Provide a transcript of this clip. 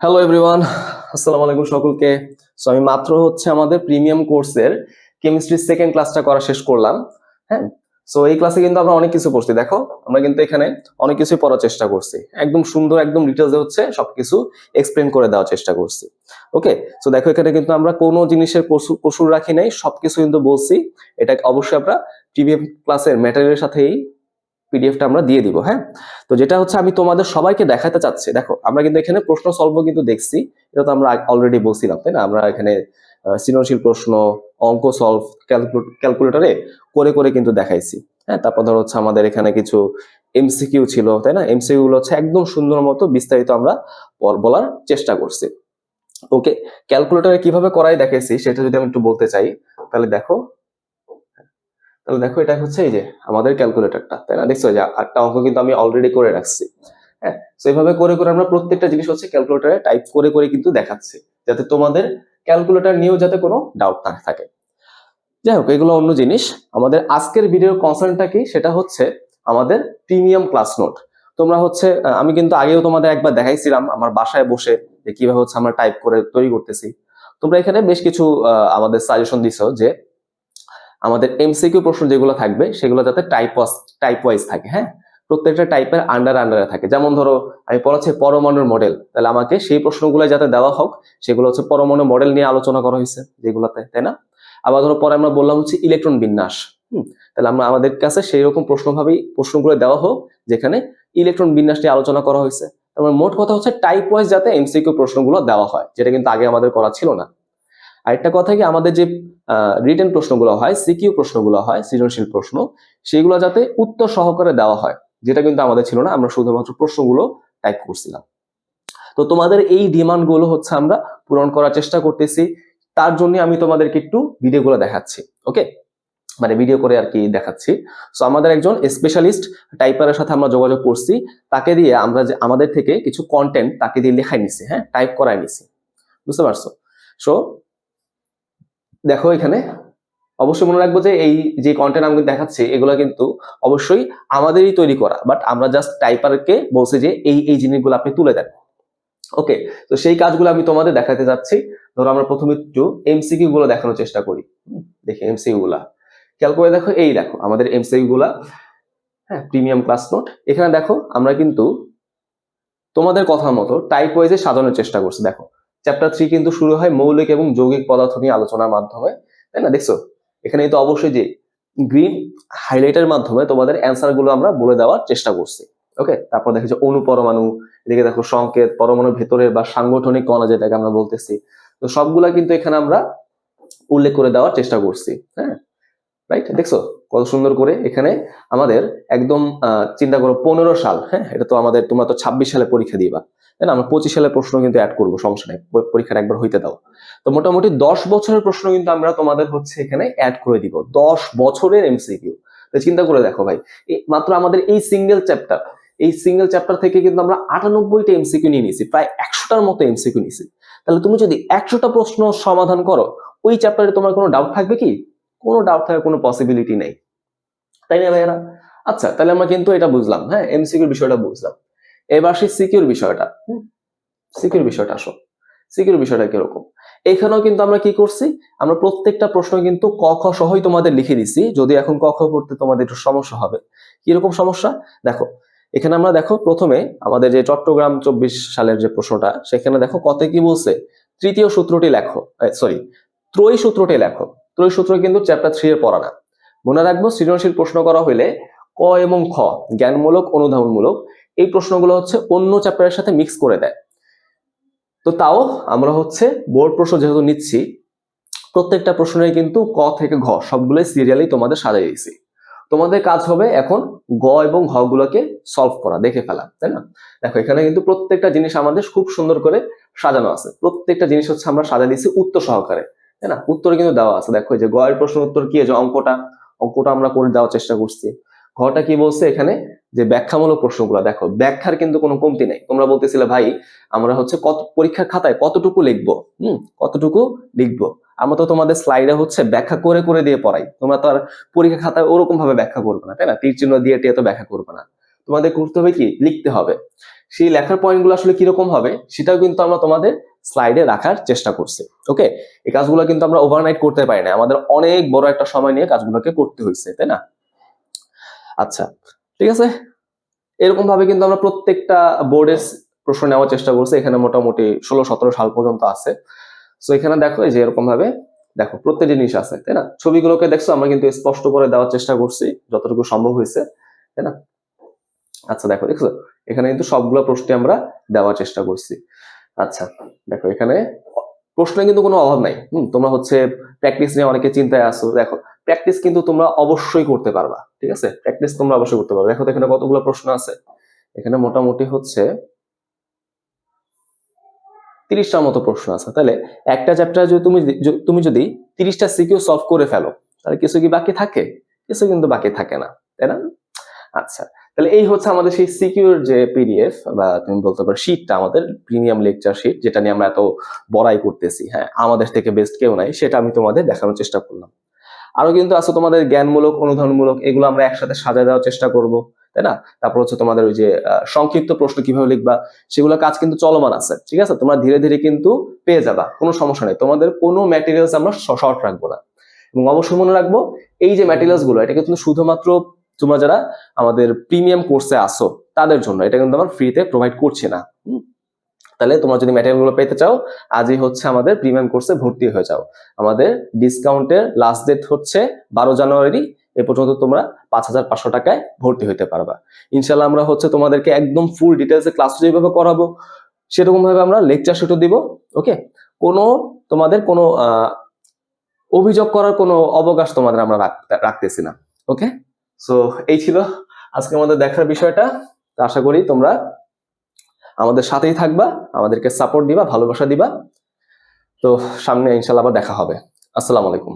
Hello everyone আসসালামু আলাইকুম সকলকে। সো আমি মাত্র হচ্ছে আমাদের প্রিমিয়াম কোর্সের কেমিস্ট্রি সেকেন্ড ক্লাসটা করা শেষ করলাম হ্যাঁ? সো এই ক্লাসে কিন্তু আমরা অনেক কিছু করছি। দেখো, আমরা কিন্তু এখানে অনেক কিছুই পড়ার চেষ্টা করছি। একদম সুন্দর, একদম ডিটেলসে হচ্ছে সবকিছু এক্সপ্লেন করে দেওয়ার চেষ্টা করছি। ওকে সো দেখো, এখানে কিন্তু আমরা কোনো জিনিসের কসুর রাখি নাই, সবকিছু কিন্তু বলছি। এটা অবশ্যই আমরা প্রিমিয়াম ক্লাসের ম্যাটেরিয়ালের সাথেই পিডিএফটা আমরা দিয়ে দিব হ্যাঁ? তো যেটা হচ্ছে আমি তোমাদের সবাইকে দেখাতে চাচ্ছি। দেখো, আমরা কিন্তু এখানে প্রশ্ন সলভ কিন্তু দেখছি। এটা তো আমরা অলরেডি বলছিলাম, তাই না? আমরা এখানে সৃজনশীল প্রশ্ন, অঙ্ক সলভ ক্যালকুলেটরে করে করে কিন্তু দেখাইছি। হ্যাঁ তারপর ধর হচ্ছে আমাদের এখানে কিছু এমসিকিউ ছিল, তাই না? এমসিকিউ গুলো হচ্ছে একদম সুন্দর মতো বিস্তারিত আমরা বলার চেষ্টা করছি। ওকে ক্যালকুলেটরে কীভাবে করাই দেখাইছি, সেটা যদি আমি একটু বলতে চাই, তাহলে দেখো তাহলে দেখো, এটা হচ্ছে এই যে আমাদের ক্যালকুলেটরটা তাই না? দেখছ যে আটটা অঙ্ক কিন্তু আমি অলরেডি করে রাখছি হ্যাঁ? তো এইভাবে করে করে আমরা প্রত্যেকটা জিনিস হচ্ছে ক্যালকুলেটরে টাইপ করে করে কিন্তু দেখাচ্ছি, যাতে তোমাদের ক্যালকুলেটর নিয়েও যাতে কোনো ডাউট না থাকে। যাই হোক, এগুলো অন্য জিনিস। আমাদের আজকের ভিডিওর কনসার্নটা কি? সেটা হচ্ছে আমাদের প্রিমিয়াম ক্লাস নোট তোমরা হচ্ছে আমি কিন্তু আগেও তোমাদের একবার দেখাইছিলাম আমার বাসায় বসে যে কীভাবে হচ্ছে আমরা টাইপ করে তৈরি করতেছি। তোমরা এখানে বেশ কিছু আমাদের সাজেশন দিছো যে আমাদের এমসিকিউ প্রশ্ন যেগুলো থাকবে, সেগুলো যাতে টাইপ টাইপ ওয়াইজ থাকে হ্যাঁ? প্রত্যেকটা টাইপের আন্ডার আন্ডারে থাকে। যেমন ধরো, আমি পড়াচ্ছি পরমাণুর মডেল তাহলে আমাকে সেই প্রশ্নগুলো যাতে দেওয়া হোক, সেগুলো হচ্ছে পরমাণু মডেল নিয়ে আলোচনা করা হয়েছে যেগুলোতে, তাই না? আবার ধরো, পরে আমরা বললাম হচ্ছে ইলেকট্রন বিন্যাস তাহলে আমরা আমাদের কাছে সেই রকম প্রশ্নভাবেই প্রশ্নগুলো দেওয়া হোক, যেখানে ইলেকট্রন বিন্যাস নিয়ে আলোচনা করা হয়েছে। তারপর মোট কথা হচ্ছে টাইপ ওয়াইজ যাতে এমসিকিউ প্রশ্নগুলো দেওয়া হয়, যেটা কিন্তু আগে আমাদের করা ছিল না। আরেকটা কথা কি, আমাদের যে রিটেন প্রশ্নগুলো হয় সিকিউ প্রশ্নগুলো হয়, সৃজনশীল প্রশ্ন, সেগুলো যাতে উত্তর সহকারে দেওয়া হয়, যেটা কিন্তু আমাদের ছিল না, আমরা শুধুমাত্র প্রশ্নগুলো টাইপ করছিলাম। তো তোমাদের এই ডিমান্ডগুলো হচ্ছে আমরা পূরণ করার চেষ্টা করতেছি, তার জন্য আমি তোমাদেরকে একটু ভিডিওগুলো দেখাচ্ছি ওকে মানে ভিডিও করে আর কি দেখাচ্ছি। সো আমাদের একজন স্পেশালিস্ট টাইপারের সাথে আমরা যোগাযোগ করছি, তাকে দিয়ে আমরা যে, আমাদের থেকে কিছু কন্টেন্ট তাকে দিয়ে লেখাই নিছি হ্যাঁ? টাইপ করাই নিছি। বুঝতে পারছ? সো দেখো এখানে। অবশ্যই মনে রাখব যে এই যে কন্টেন্ট আমি দেখাচ্ছি, এগুলো কিন্তু অবশ্যই আমাদেরই তৈরি করা। বাট আমরা জাস্ট টাইপারকে বলছি যে এই এই জিনিসগুলো আপনি তুলে দেন। ওকে তো সেই কাজগুলো আমি তোমাদের দেখাতে যাচ্ছি। ধরো আমরা প্রথমে একটু এমসিকিউ গুলো দেখানোর চেষ্টা করি। দেখি এমসিকিউ গুলা। খেয়াল করে দেখো, এই দেখো, আমাদের এমসিকিউ গুলা। হ্যাঁ প্রিমিয়াম ক্লাস নোট এখানে দেখো, আমরা কিন্তু তোমাদের কথা মতো টাইপ ওয়াইজে সাজানোর চেষ্টা করছি। দেখো চ্যাপ্টার থ্রি কিন্তু শুরু হয় মৌলিক এবং যৌগিক পদার্থ নিয়ে আলোচনার মাধ্যমে, তাই না? দেখছ? এখানে তো অবশ্যই যে গ্রিন হাইলাইটের মাধ্যমে তোমাদের অ্যান্সারগুলো আমরা বলে দেওয়ার চেষ্টা করছি ওকে তারপর দেখো যে অণু পরমাণু এদিকে দেখো সংকেত, পরমাণুর ভেতরের বা সাংগঠনিক কণা যেটাকে আমরা বলতেছি। তো সবগুলা কিন্তু এখানে আমরা উল্লেখ করে দেওয়ার চেষ্টা করছি হ্যাঁ? রাইট দেখছ? কত সুন্দর করে এখানে আমাদের একদম চিন্তা করো পনেরো সাল হ্যাঁ? এটা তো আমাদের, তোমরা তো ছাব্বিশ সালে পরীক্ষা দিবা। তাই আমরা পঁচিশ সালের প্রশ্ন কিন্তু অ্যাড করব, সমস্যা নেই, প- পরীক্ষাটা একবার হইতে দাও। তো মোটামুটি দশ বছরের প্রশ্ন কিন্তু আমরা তোমাদের হচ্ছে এখানে অ্যাড করে দিব, দশ বছরের এমসিকিউ চিন্তা করে দেখো ভাই মাত্র আমাদের এই সিঙ্গেল চ্যাপ্টার এই সিঙ্গেল চ্যাপ্টার থেকে কিন্তু আমরা আটানব্বইটা এমসিকিউ নিয়ে নিয়েছি, প্রায় একশোটার মতো এমসিকিউ নিয়েছি। তাহলে তুমি যদি একশোটা প্রশ্ন সমাধান করো, ওই চ্যাপ্টারে তোমার কোনো ডাউট থাকবে কি? কোনো ডাউট থাকার কোনো পসিবিলিটি নেই। তাই না ভাইয়ারা? আচ্ছা তাহলে আমরা কিন্তু এটা বুঝলাম হ্যাঁ? এমসিকিউর বিষয়টা বুঝলাম। এবার সেই সিকিউর বিষয়টা। সিকিউর বিষয়টা, আসো। সিকিউর বিষয়টা কীরকম? এখানেও কিন্তু আমরা কি করছি? আমরা প্রত্যেকটা প্রশ্ন কিন্তু ক, খ সহই তোমাদের লিখে দিছি। যদি এখন ক, খ পড়তে তোমাদের একটু সমস্যা হবে। কীরকম সমস্যা? দেখো, এখানে আমরা দেখো প্রথমে আমাদের যে চট্টগ্রাম চব্বিশ সালের যে প্রশ্নটা, সেখানে দেখো কত কি বলছে? তৃতীয় সূত্রটি লেখো। সরি ত্রয়ী সূত্রটি লেখো। ত্রয়ী সূত্র কিন্তু চ্যাপ্টার থ্রি এর পড়া না। মনে রাখব, সৃজনশীল প্রশ্ন করা হইলে ক এবং খ জ্ঞানমূলক, অনুধাবনমূলক এই প্রশ্নগুলো হচ্ছে অন্য চ্যাপ্টারের সাথে মিক্স করে দেয়। তো তাও আমরা হচ্ছে বোর্ড প্রশ্ন যেহেতু নিচ্ছি, প্রত্যেকটা প্রশ্নের কিন্তু ক থেকে ঘ সবগুলোই সিরিয়ালি তোমাদের সাজাই দিয়েছি। তোমাদের কাজ হবে এখন গ এবং ঘ গুলোকে সলভ করা, দেখে ফেলা, তাই না? দেখো, এখানে কিন্তু প্রত্যেকটা জিনিস আমাদের খুব সুন্দর করে সাজানো আছে। প্রত্যেকটা জিনিস হচ্ছে আমরা সাজা দিয়েছি উত্তর সহকারে, তাই না? উত্তরে কিন্তু দেওয়া আছে। দেখো যে গ এর প্রশ্ন উত্তর কি? যে অঙ্কটা অঙ্কটা আমরা করে দেওয়ার চেষ্টা করছি। ঘটা কি বলছে এখানে? যে ব্যাখ্যামূলক প্রশ্নগুলো। দেখো, ব্যাখ্যার কিন্তু কোনো কমতি নাই। তোমরা বলতেছিলে, ভাই, আমরা হচ্ছে কত, পরীক্ষার খাতায় কতটুকু লিখব? হুম, কতটুকু লিখব? আমরা তো তোমাদের স্লাইডে হচ্ছে ব্যাখ্যা করে করে দিয়ে পড়াই। তোমরা তো আর পরীক্ষা খাতায় ওরকম ভাবে ব্যাখ্যা করবে না, তাই না? তীর চিহ্ন দিয়ে টিয়ে তো ব্যাখ্যা করবে না। তোমাদের করতে হবে কি? লিখতে হবে। সেই লেখার পয়েন্টগুলো আসলে কীরকম হবে, সেটাও কিন্তু আমরা তোমাদের স্লাইডে রাখার চেষ্টা করছি, ওকে? এই কাজগুলো কিন্তু আমরা ওভারনাইট করতে পারি না। আমাদের অনেক বড় একটা সময় নিয়ে কাজগুলোকে করতে হয়েছে তাই না? আচ্ছা ঠিক আছে? এরকম ভাবে কিন্তু আমরা প্রত্যেকটা বোর্ডের প্রশ্ন নেওয়ার চেষ্টা করছি, এখানে মোটামুটি ষোলো সতেরো সাল পর্যন্ত আছে। সো এখানে দেখো যে এরকম ভাবে দেখো প্রত্যেক জিনিস আছে, তাই না? ছবিগুলোকে দেখছ, আমরা কিন্তু স্পষ্ট করে দেওয়ার চেষ্টা করছি, যতটুকু সম্ভব হয়েছে, তাই না? আচ্ছা দেখো, দেখছ? এখানে কিন্তু সবগুলো প্রশ্নে আমরা দেওয়ার চেষ্টা করছি। আচ্ছা দেখো, এখানে প্রশ্নে কিন্তু কোনো অভাব নাই। হুম, তোমরা হচ্ছে প্র্যাকটিস নিয়ে অনেকে চিন্তায় আসো দেখো প্র্যাকটিস কিন্তু তোমরা অবশ্যই করতে পারবা। ঠিক আছে? প্র্যাকটিস তোমরা অবশ্যই করতে পারবে দেখো এখানে কতগুলো প্রশ্ন আছে। এখানে মোটামুটি হচ্ছে তিরিশটার মতো প্রশ্ন আছে। তাহলে একটা চ্যাপ্টার যদি তুমি তুমি যদি তিরিশটা সিকিউ সলভ করে ফেলো, তাহলে কিছু কি বাকি থাকে? কিছু কিন্তু বাকি থাকে না। তাই না? আচ্ছা তাহলে এই হচ্ছে আমাদের সেই সিকিউর যে পিডিএফ বা তুমি বলতে পারো শিটটা আমাদের প্রিমিয়াম লেকচার শিট যেটা নিয়ে আমরা এত বড়াই করতেছি। হ্যাঁ আমাদের থেকে বেস্ট কেউ নাই, সেটা আমি তোমাদের দেখানোর চেষ্টা করলাম। আরও কিন্তু আছে তোমাদের জ্ঞানমূলক, অনুধানমূলক, এগুলো আমরা একসাথে সাজায় দেওয়ার চেষ্টা করব, তাই না? তারপর হচ্ছে তোমাদের ওই যে সংক্ষিপ্ত প্রশ্ন কীভাবে লিখবা, সেগুলো কাজ কিন্তু চলমান আছে, ঠিক আছে? তোমরা ধীরে ধীরে কিন্তু পেয়ে যাবা, কোনো সমস্যা নেই। তোমাদের কোনো ম্যাটেরিয়ালস আমরা শর্ট রাখব না। এবং অবশ্যই মনে রাখব, এই যে ম্যাটেরিয়ালসগুলো এটা কিন্তু শুধুমাত্র তোমরা যারা আমাদের প্রিমিয়াম কোর্সে আসো তাদের জন্য, এটা কিন্তু আমরা ফ্রিতে প্রোভাইড করছি না? তাহলে তোমরা যদি ম্যাটেরিয়ালগুলো পেতে চাও, আজই হচ্ছে আমাদের প্রিমিয়াম কোর্সে ভর্তি হয়ে যাও। আমাদের ডিসকাউন্টের লাস্ট ডেট হচ্ছে বারো জানুয়ারি, এ পর্যন্ত তোমরা পাঁচ হাজার পাঁচশো টাকায় ভর্তি হতে পারবা। ইনশাল্লাহ আমরা হচ্ছে তোমাদেরকে একদম ফুল ডিটেলসে ক্লাস যেভাবে করাবো, সেরকম ভাবে আমরা লেকচার শিটও দিব ওকে কোনো তোমাদের কোনো অভিযোগ করার কোনো অবকাশ তোমাদের আমরা রাখতেছি না ওকে সো এই ছিল আজকে আমাদের দেখার বিষয়টা। আশা করি তোমরা আমাদের সাথেই থাকবা, আমাদেরকে সাপোর্ট দিবা, ভালোবাসা দিবা। তো সামনে ইনশাল্লাহ আবার দেখা হবে। আসসালামু আলাইকুম।